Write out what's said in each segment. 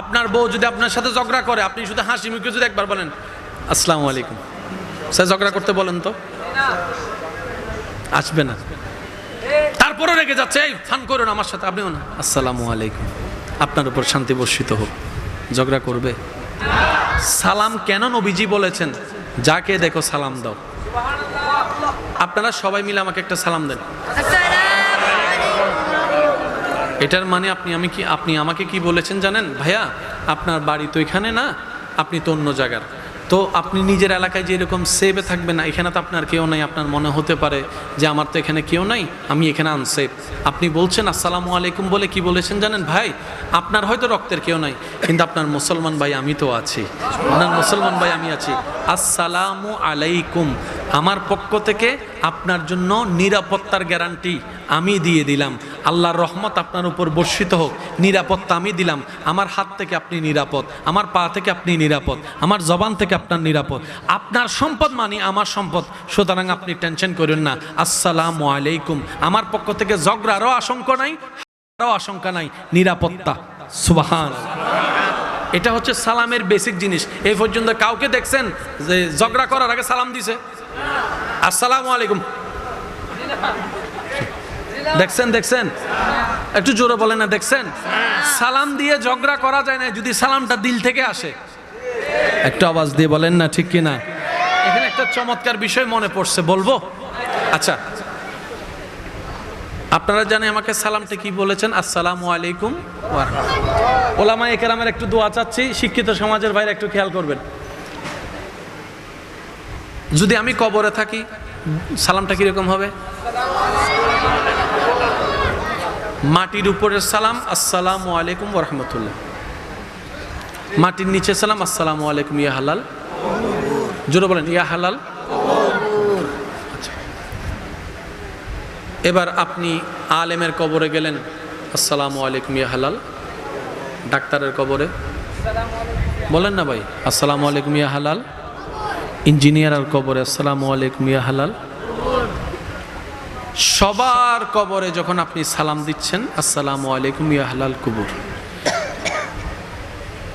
আপনার বউ যদি আপনার সাথে ঝগড়া করে, আপনি শুধু হাসি মুখে যদি একবার বলেন, আসসালামু আলাইকুম। স্যার, ঝগড়া করতে বলেন তো। আসবে না। তারপরে রেগে যাচ্ছে, এই, ফান করুন আমার সাথে, আপনিও না। আসসালামু আলাইকুম। আপনার উপর শান্তি বর্ষিত হোক। ঝগড়া করবে। সালাম কেন নবীজি বলেছেন? যাকে দেখো সালাম দাও। আপনারা সবাই মিলে আমাকে একটা সালাম দেন। এটার মানে আপনি আমি কি, আপনি আমাকে কি বলেছেন জানেন? ভাইয়া, আপনার বাড়ি তো এখানে না, আপনি তো অন্য জায়গার। তো আপনি নিজের এলাকায় যেরকম সেভে থাকবেন না, এখানে তো আপনার কেউ নাই, আপনার মনে হতে পারে যে আমার তো এখানে কেউ নাই, আমি এখানে আনসেফ আপনি বলছেন, আসসালামু আলাইকুম বলে কি বলেছেন জানেন? ভাই, আপনার হয়তো রক্তের কেউ নাই, কিন্তু আপনার মুসলমান ভাই আমি তো আছি। আপনার মুসলমান ভাই আমি আছি। আসসালামু আলাইকুম আমার পক্ষ থেকে আপনার জন্য নিরাপত্তার গ্যারান্টি আমি দিয়ে দিলাম। আল্লাহর রহমত আপনার উপর বর্ষিত হোক। নিরাপত্তা আমি দিলাম। আমার হাত থেকে আপনি নিরাপদ। আমার পা থেকে আপনি নিরাপদ। আমার জবান থেকে আপনার নিরাপদ। আপনার সম্পদ মানে আমার সম্পদ। সুতরাং আপনি টেনশন করেন না। আসসালামু আলাইকুম। আমার পক্ষ থেকে ঝগড়ারও আশঙ্কা নাই আরও আশঙ্কা নাই। নিরাপত্তা। সুবাহান এটা হচ্ছে সালামের বেসিক জিনিস। এই পর্যন্ত কাউকে দেখছেন যে ঝগড়া করার আগে সালাম দিছে। আসসালামু আলাইকুম। দেখছেন দেখছেন? একটু জোরে বলেন না, দেখছেন? সালাম দিয়ে ঝগড়া করা যায় না, যদি সালামটা দিল থেকে আসে। একটু আওয়াজ দিয়ে বলেন না, ঠিক কি না এখানে একটা চমৎকার বিষয় মনে পড়ছে, বলব? আচ্ছা। আপনারা জানেন আমাকে সালামটা কি বলেছেন? আসসালামু আলাইকুম। ওলামা একরামের একটু দোয়া চাচ্ছি, শিক্ষিত সমাজের বাইরে একটু খেয়াল করবেন। যদি আমি কবরে থাকি, সালামটা কীরকম হবে? মাটির উপরের সালাম, আসসালামু আলাইকুম রহমতুল্লাহ। মাটির নিচে সালাম, আসসালামু আলাইকুম ইয়া হালাল। জোরে বলেন, ইয়া হালাল। আচ্ছা। এবার আপনি আলেমের কবরে গেলেন, আসসালামু আলাইকুম ইয়া হালাল। ডাক্তারের কবরে। বলেন না ভাই, আসসালামু আলাইকুম ইয়া হালাল। ইঞ্জিনিয়ারের কবরে, আসসালামু আলাইকুম ইয়া হালাল। সবার কবরে যখন আপনি সালাম দিচ্ছেন, আসসালামু আলাইকুম ইয়া হালাল কুবুর।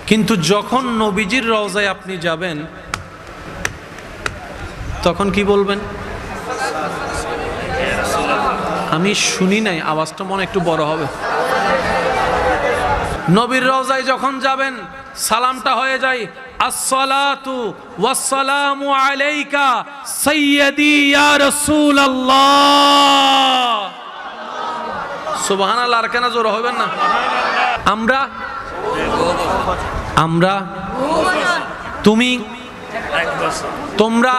কিন্তু যখন নবীজির রওজায় আপনি যাবেন, তখন কি বলবেন? আমি শুনি নাই, আওয়াজটা মনে একটু বড় হবে। নবীর রওজায় যখন যাবেন, সালামটা হয়ে যায় আসসালাতু ওয়াসসালামু আলাইকা সাইয়্যিদি ইয়া রাসূলুল্লাহ। সুবহানাল্লাহ, আর না? আমরা আমরা, তুমি, তোমরা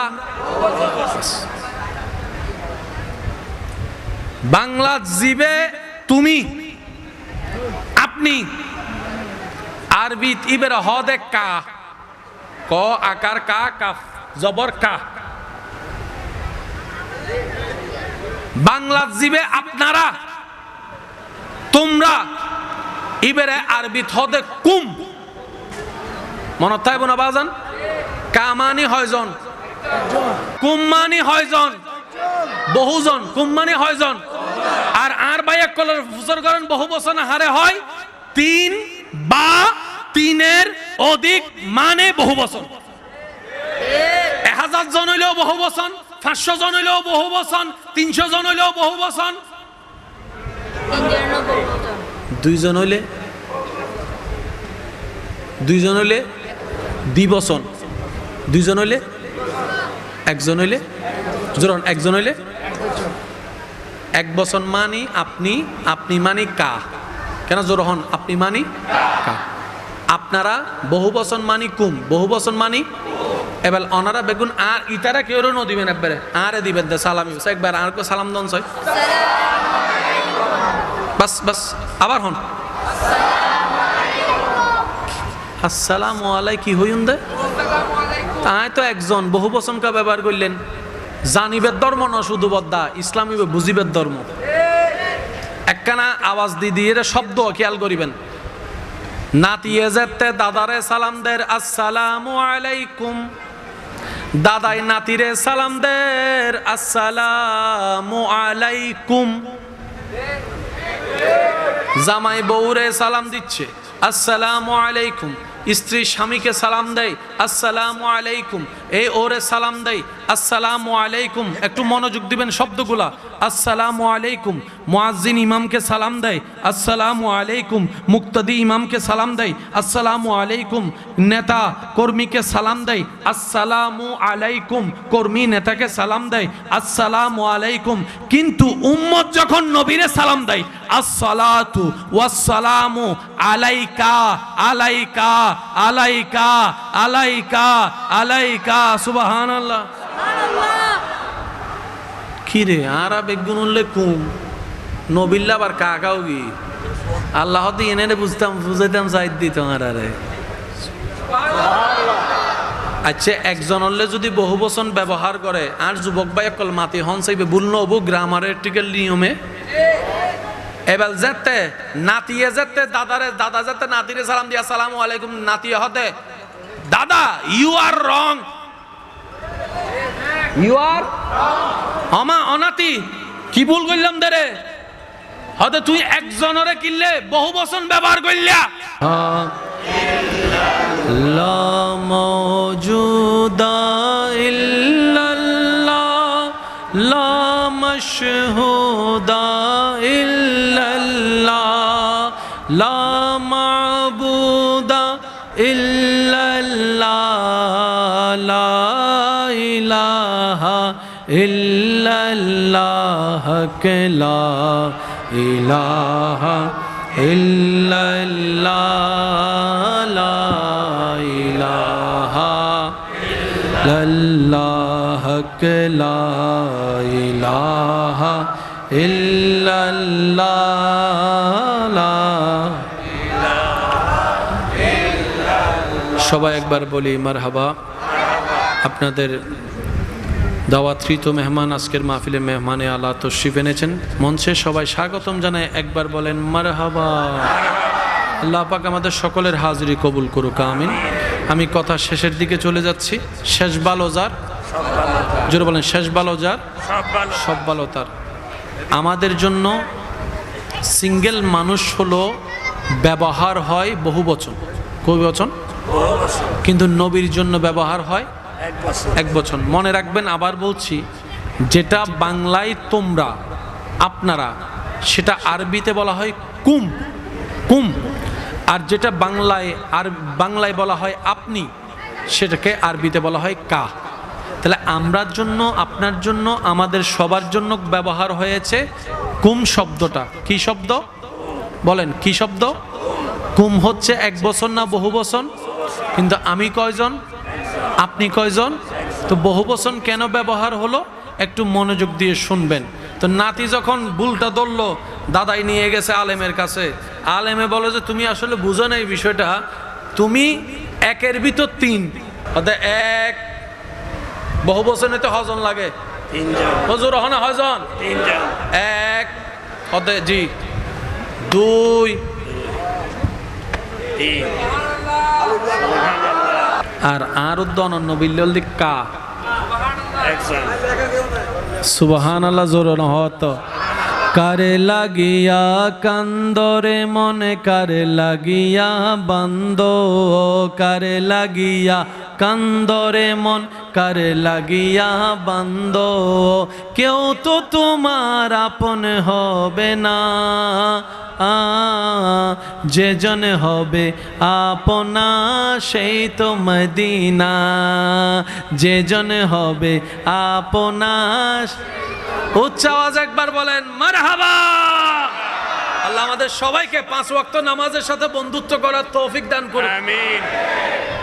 বাংলা জিবে তুমি, আপনি, আরবি ইবের হদে কা ক আকার কা, কাফ জবর কা। বাংলা জিবে আপনারা, তোমরা, ইবেরে আরবি হদে কুম। মনত থাকব না বাজান? কামানি হয়জন। কুম্মানি হয়জন। বহুজন। কুম্মানি হয়জন। আর আর বাই এক কলের ফুসর করেন, বহু বছর হারে হয়, তিন বা তিনের অধিক মানে বহু বছর এক হাজার জন হইলেও বহু বচন, পাঁচশো জন হইলেও বহু বছর তিনশো জন হইলেও বহু বছর দুইজন হইলে? দুইজন হইলে দ্বিবচন দুইজন হইলে? একজন হইলে? জোরন, একজন হইলে? এক বচন মানি আপনি আপনি মানি কা। কেন জোর হন? আপনি মানি কা। আপনারা বহু বচন মানি কুম? বহু বচন মানি? এবার অনারা বেগুন আর ইতারা কেউ ন দিবেন একবারে। আরে দিবেন দে, সালামি একবার আর কো সালাম দন ছয় বাস বাস, আবার হন। আসসালামু আলাই কি হইন দে। তাই তো একজন বহু বচনকা ব্যবহার করলেন। জানিবের ধর্ম ন শুধু বদ্দা, ইসলামী বুঝিবের ধর্ম। একখানা আওয়াজ দিয়ে রে শব্দ খেয়াল করিবেন। নাতিয়ে যেতে দাদারে সালাম দের, আসসালামু আলাইকুম। দাদাই নাতিরে সালাম দের, আসসালামু আলাইকুম। জামাই বউরে সালাম দিচ্ছে, আসসালামু আলাইকুম। স্ত্রী স্বামীকে সালাম দেয়, আসসালামু আলাইকুম। এই ওরে সালাম দেয় আসসালামু আলাইকুম। একটু মনোযোগ দিবেন শব্দগুলা। আসসালামু আলাইকুম। মুয়াজ্জিন ইমামকে সালাম দেয়। আসসালামু আলাইকুম। মুক্তাদি ইমামকে সালাম দেয়। আসসালামু আলাইকুম। নেতা কর্মীকে সালাম দেয়। আসসালামু আলাইকুম। কর্মী নেতাকে সালাম দেয়। আসসালামু আলাইকুম। কিন্তু উম্মত যখন নবীরে সালাম দেয়, আসসালাতু ওয়াসসালামু আলাইকা আলাইকা আলাইকা আলাইকা আলাইকা, সুবহানাল্লাহ। কি রে আর বেগুন উল্লে কুম? নবিল্লা আবার কাকাও কি? আল্লাহ তো এনে বুঝতাম, বুঝাইতাম সাইড দিত আর আরে আচ্ছা একজন হলে যদি বহু বচন ব্যবহার করে, আর যুবক ভাই অকল মাতি হন চাইবে, ভুল নবু গ্রামারের টিকেল নিয়মে। এবার যেতে, নাতিয়ে যেতে, দাদারে, দাদা যেতে, নাতিরে সালাম দিয়া, সালাম আলাইকুম, নাতিয়ে হতে। দাদা ইউ আর রং ইউ আর আমা অনাতি, কি ভুল করলাম দেরে হতে তুই একজনরে কিনলে বহু বচন ব্যবহার করলিয়া। লা মৌজুদা ইল্লাল্লাহ, লা মশহুদা ইল্লাল্লাহ, লা মাবুদা ইল্লাল্লাহ ইল্লাল্লাহ কে লা ইলাহা লা ইলাহা ইল্লাল্লাহ কে লা সবাই একবার বলি মারহাবা। আপনাদের দাওয়াতকৃত মেহমান, আজকের মাহফিলে মেহমানে আলা তশরিফ এনেছেন। মঞ্চে সবাই স্বাগতম জানায়, একবার বলেন মারহাবা। আল্লাহ পাক আমাদের সকলের হাজিরি কবুল করুক, আমিন। আমি কথা শেষের দিকে চলে যাচ্ছি। শেষ বালোজার জোরে বলেন, শেষ বালোজার সব ভালো তার। আমাদের জন্য সিঙ্গেল মানুষ হলো ব্যবহার হয় বহু বচন। কবি বচন? কিন্তু নবীর জন্য ব্যবহার হয় এক বছর। মনে রাখবেন, আবার বলছি, যেটা বাংলায় তোমরা, আপনারা, সেটা আরবিতে বলা হয় কুম। কুম। আর যেটা বাংলায়, আর বাংলায় বলা হয় আপনি, সেটাকে আরবিতে বলা হয় কা। তাহলে আমরার জন্য, আপনার জন্য, আমাদের সবার জন্য ব্যবহার হয়েছে কুম শব্দটা। কি শব্দ? বলেন, কি শব্দ? কুম হচ্ছে এক বছর না বহু বছর? কিন্তু আমি কয়জন? আপনি কয়জন? তো বহু বচন কেন ব্যবহার হলো? একটু মনোযোগ দিয়ে শুনবেন। তো নাতি যখন বুলটা ধরলো দাদাই নিয়ে গেছে আলেমের কাছে। আলেমে বলে যে তুমি আসলে বুঝো না এই বিষয়টা। তুমি একের ভিতর তিন। অর্থাৎ এক বহু বচনে তো হজন লাগে। হজুর হনা হজন এক অদে জি। দুই। তিন। আর আর অনন্য বিল্লল দিক কা? সুবহান আল্লাহ জোর হত কারে লাগিয়া কান্দরে মনে, কারে লাগিয়া বান্দ, কারে লাগিয়া কান্দরে মন কারে লাগিয়া বান্দ। কেউ তো তোমার আপন হবে না। আ, যে জন হবে আপনা, সেই তো মদিনা। যে জন হবে আপনা উচ্চ আওয়াজ একবার বলেন, মারহাবা! আল্লাহ আমাদের সবাইকে পাঁচ ওয়াক্ত নামাজের সাথে বন্ধুত্ব করার তৌফিক দান করুন আমিন।